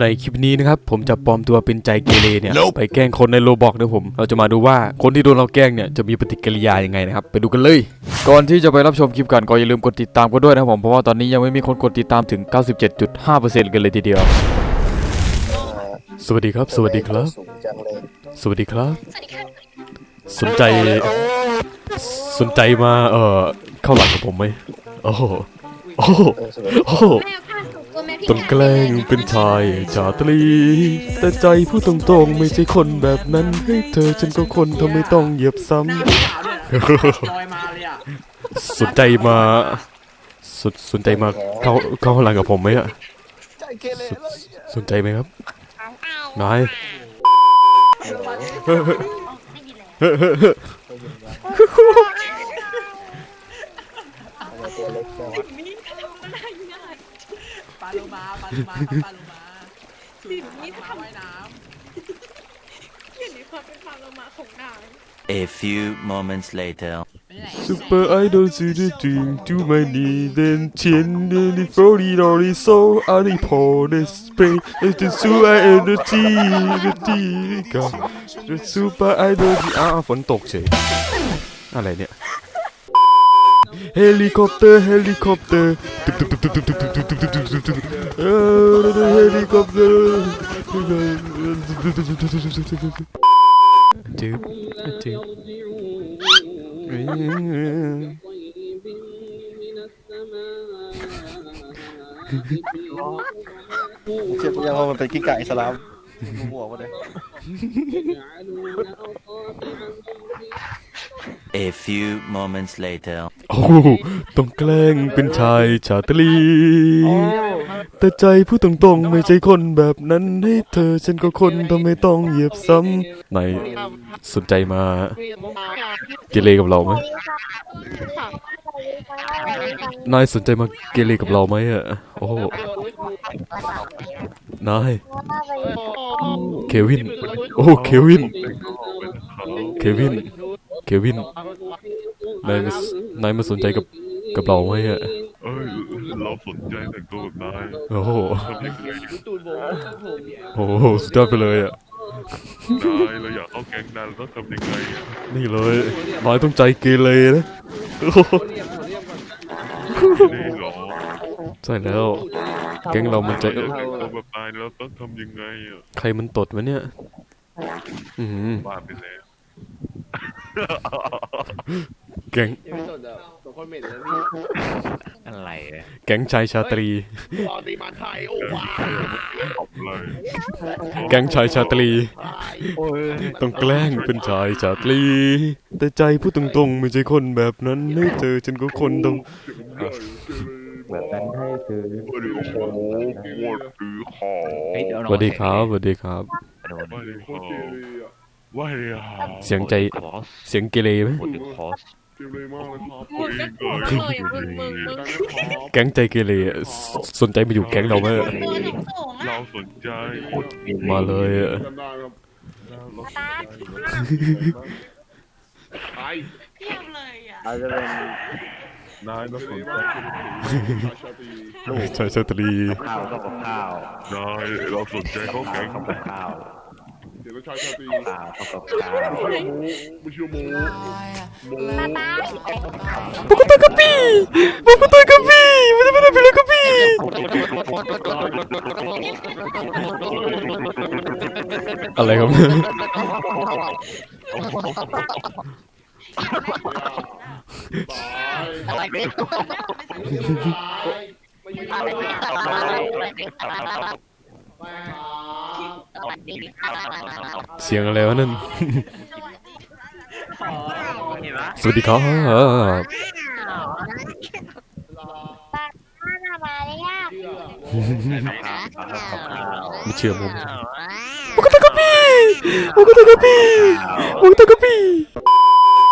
ในคลิปนี้นะครับผมจะปลอมตัวเป็นใจเกเรเนี่ยไปแกล้งคนในโลบอกนะผมเราจะมาดูว่าคนที่โดนเราแกล้งเนี่ยจะมีปฏิกิริยายังไงนะครับไปดูกันเลย ก่อนที่จะไปรับชมคลิปกันก็อย่าลืมกดติดตามกันด้วยนะครับผมเพราะว่าตอนนี้ยังไม่มีคนกดติดตามถึง 97.5%กันเลยทีเดียว สวัสดีครับ สวัสดีครับสูงจังเลยสวัสดีครับ สนใจ สนใจมาเอ่อเข้าหลังกับผมไหมโอ้โหโอ้โห เออสวยโอ้โหแม่ผ้าสุกตัวแม่พี่ต้องแกล้งเป็นชายชาตรี แต่ใจพูดตรงๆ ไม่ใช่คนแบบนั้นให้เธอฉันก็คนทำไม่ต้องเหยียบซ้หน้าพี่สาวเนี่ยจอยมาเลยอะำสนใจมาสนสนใจมาเข้าเข้าหลังกับผมไหมอะใจเกเรเลยสนใจไหมครับเอานายไม่มี โลมาปลาโลมาครับปลาโลมา สิ่งนี้ มา ทำ ว่ายน้ เขียนในความเป็นความละมาของนาง A few moments later. ำ Super Idol to the dream to my knee then chin then the floaty lorry so I the pour the spray it's the super energy energy ก็ the super idol ที่อ้าวฝนตกเฉยอะไรเนี่ย เฮลิคอปเตอร์ เฮลิคอปเตอร์ตึกตึกตึกตึกตึกตึกตึกตึกตึกตึกตึกตึกเออเฮลิคอปเตอร์จึ๊บจึ๊บเชื่อยังว่ามันเป็นกิ้งก่าอิสลามหัวมาเลย A few moments later. โอ้โหต้องแกล้งเป็นชายชาตรี แต่ใจพูดตรงๆ ไม่ใช่คนแบบนั้นให้เธอฉันก็คนทำไมต้องเหยียบซ้ำไหนสนใจมาเกเรกับเราไหมนายสนใจมาเกเรกับเราไหมอะ โอ้โหนาย เควิน โอ้ เควิน เควินเค วิน นายมานายมาสนใจกับกับเราไหมอะเอ้ยเราสนใจแต่งตัวแบบนายโอ้โหทำยังไงโอ้โหสุดยอดไปเลยอะนายเราอยากเข้าแก๊งนายเราต้องทำยังไงอะนี่เลยนายต้องใจเกเรนะโอ้โหนี่หรอใช่แล้ว แก๊งเรามันใจเราอยากแต่งตัวแบบนายเราต้องทำยังไงอะใครมันตดวะเนี่ย อืม บ้าไปแล้ว แก๊งอะไรแก๊งชายชาตรีตบเลยแก๊งชายชาตรีต้องแกล้งเป็นชายชาตรี แต่ใจพูดตรงๆไม่ใช่คนแบบนั้นให้เจอฉันก็คนต้องแบบนั้นให้คือโอ้โหปวดถือคอสวัสดีครับสวัสดีครับว่าเลยคอ ว่าเลยคอเสียงใจ เสียงเกเรไหมมึงก็พูดเลยมึงมึงมึงแก๊งใจเกเรอะสสนใจมาอยู่แก๊งเราไหมอะตัวถึงสูงเราอะสนใจมาเลยอะตาเทียบเลยอะอาจจะเป็นนายเราสนใจชายชาตรีข้าวก็กับข้าวนายเราสนใจเข้าแก๊งข้าว ชาชาตีขาประกอมไม่ใช่โมตายกตัวกระปี้บุกตัวกระปี้มันจะไม่ได้เป็นกระปี้อะไรครับอะยรเนี่ย สียงอะไรวะนั่น สวัสดีครับมาเลยอะไม่เชื่อผมบุกตากะปีบุกตากะปีบุกตากะปี